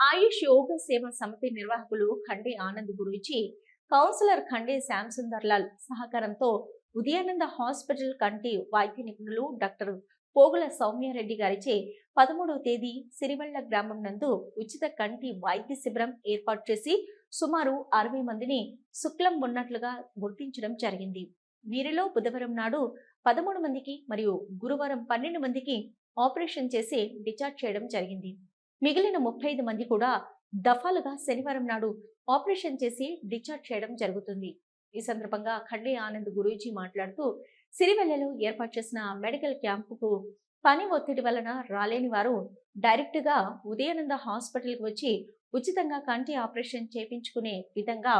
ఆయుష్ యోగ సేవ సమితి నిర్వాహకులు ఖండే ఆనంద్ గురించి కౌన్సిలర్ ఖండే శ్యామ్ సుందర్ లాల్ సహకారంతో ఉదయానంద హాస్పిటల్ కంటి వైద్య నిపుణులు డాక్టర్ పోగుల సౌమ్యారెడ్డి గారిచే పదమూడవ తేదీ సిరివెళ్ళ గ్రామం నందు ఉచిత కంటి వైద్య శిబిరం ఏర్పాటు చేసి సుమారు అరవై మందిని శుక్లం ఉన్నట్లుగా గుర్తించడం జరిగింది. వీరిలో బుధవారం నాడు పదమూడు మందికి మరియు గురువారం పన్నెండు మందికి ఆపరేషన్ చేసి డిశ్చార్జ్ చేయడం జరిగింది. మిగిలిన ముప్పై ఐదు మంది కూడా దఫాలుగా శనివారం నాడు ఆపరేషన్ చేసి డిశ్చార్జ్ చేయడం జరుగుతుంది. ఈ సందర్భంగా ఖండే ఆనంద్ గురూజీ మాట్లాడుతూ సిరివెల్లలో ఏర్పాటు చేసిన మెడికల్ క్యాంపుకు పని ఒత్తిడి వలన రాలేని వారు డైరెక్ట్గా ఉదయానంద హాస్పిటల్కి వచ్చి ఉచితంగా కంటి ఆపరేషన్ చేపించుకునే విధంగా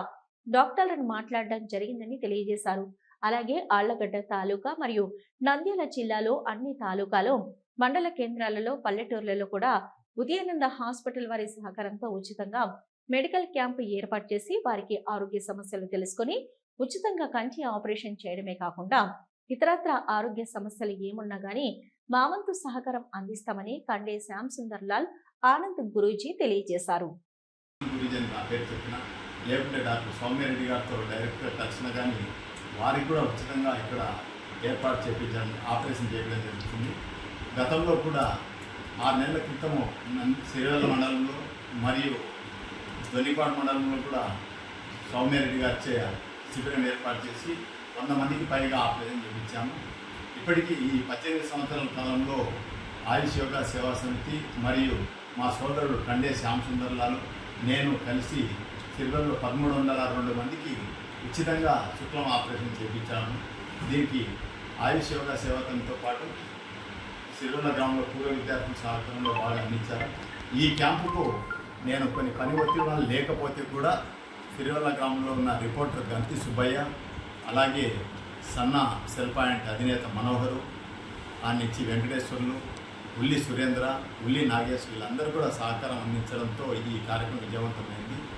డాక్టర్లను మాట్లాడడం జరిగిందని తెలియజేశారు. అలాగే ఆళ్ళగడ్డ తాలూకా మరియు నంద్యాల జిల్లాలో అన్ని తాలూకాలో మండల కేంద్రాలలో పల్లెటూర్లలో కూడా ఉదయానంద హాస్పిటల్ వారి సహకారంతో ఉచితంగా మెడికల్ క్యాంపు ఏర్పాటు చేసి వారికి ఆరోగ్య సమస్యలు తెలుసుకొని ఉచితంగా కంటి ఆపరేషన్ చేయడమే కాకుండా ఇతరత్ర ఆరోగ్య సమస్యలు ఏమున్నా గానీ మావంతు సహకారం అందిస్తామని కండే శ్యామ్ సుందర్ లాల్ ఆనంద్ గురూజీ తెలియజేశారు. లేకుంటే డాక్టర్ సౌమ్యారెడ్డి గారితో డైరెక్ట్గా కానీ వారికి కూడా ఉచితంగా ఇక్కడ ఏర్పాటు చేయించడం ఆపరేషన్ చేయడం జరుగుతుంది. గతంలో కూడా ఆరు నెలల క్రితము సిరివెల్ల మండలంలో మరియు దొనిపాడు మండలంలో కూడా సౌమ్యారెడ్డి వచ్చే శిబిరం ఏర్పాటు చేసి వంద మందికి పైగా ఆపరేషన్ చేయించాము ఇప్పటికీ ఈ పద్దెనిమిది సంవత్సరాల కాలంలో ఆయుష్ యోగా సేవా సమితి మరియు మా సోదరుడు కండే శ్యామ్ సుందర్లాలు నేను కలిసి సిరివెల్లో పదమూడు వందల రెండు మందికి ఉచితంగా శుక్లం ఆపరేషన్ చేయించాను దీనికి ఆయుష్ యోగా సేవతంతో పాటు సిరివెల్ల గ్రామంలో పూర్వ విద్యార్థుల సహకారంలో బాగా అందించారు. ఈ క్యాంపుకు నేను కొన్ని పని ఒత్తిడి లేకపోతే కూడా సిరివల్ల గ్రామంలో ఉన్న రిపోర్టర్ గంతి సుబ్బయ్య అలాగే సన్న సెల్ పాయింట్ అధినేత మనోహరు ఆ నుంచి వెంకటేశ్వర్లు ఉల్లి సురేంద్ర ఉల్లి నాగేశ్వర్ వీళ్ళందరూ కూడా సహకారం అందించడంతో ఈ కార్యక్రమం విజయవంతమైంది.